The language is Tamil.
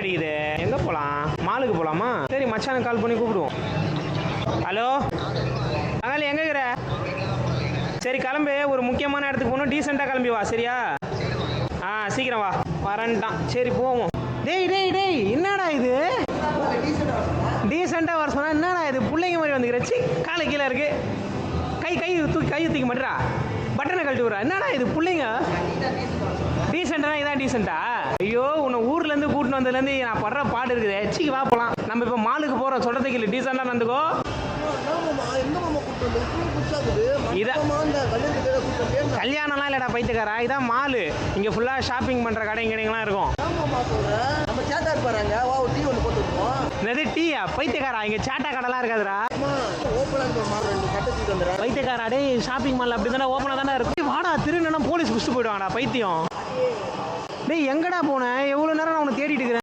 அடிக்குது. எங்கே போகலாம் மாலுக்கு போகலாமா சரி மச்சானுக்கு கால் பண்ணி கூப்பிடுவோம். ஹலோ அதனால எங்கே இருக்கிற? சரி கிளம்பு. ஒரு முக்கியமான இடத்துக்கு போகணும். டீசெண்டாக கிளம்பி வா சரியா? ஆ சீக்கிரம் வா. வரேன்ட்டான். சரி போவோம். டேய் டேய் டேய் என்னடா இது? டீசெண்டாக வர சொன்னா என்னடா இது? பிள்ளைங்க மாதிரி வந்துக்கிற. காலை கீழே இருக்கு. கை கை தூக்கி கை தூக்கி மாட்டுறா பட்டனை கழட்டி விட்றா. என்னடா இது பிள்ளைங்க? டீசெண்டாக இதான் டீசெண்டா ஐயோ உன்னை ஊர்ல இருந்து கூட்டிட்டு வந்ததுலேருந்து நான் படுற பாடு இருக்குது. எச்சிக்கு வா போலாம். நம்ம இப்போ மாலுக்கு போகிறோம் சொல்கிறதுக்கு இல்லை டீசெண்டாக நடந்துக்கோ. கல்யாணம்லாம் இல்லைடா பைத்தியக்காரா இதான் மாலு. இங்கே ஃபுல்லாக ஷாப்பிங் பண்ணுற கடைங்க கடைங்களாம் இருக்கும் டீ ஒன்று என்னது டீயா? பைத்தியக்காரா இங்கே சாட்டா கடைலாம் இருக்காதுடா. ரெண்டு பைத்தியக்காரா டேய் ஷாப்பிங் மால் அப்படி தானே ஓப்பனாக தானே இருக்கு வாடா திருநெல்லாம் போலீஸ் பிடிச்சிட்டு போயிடுவாங்கடா பைத்தியம். டேய் எங்கடா போனேன் எவ்வளோ நேரம் நான் உன்னை தேடிட்டு இருக்கிறேன்?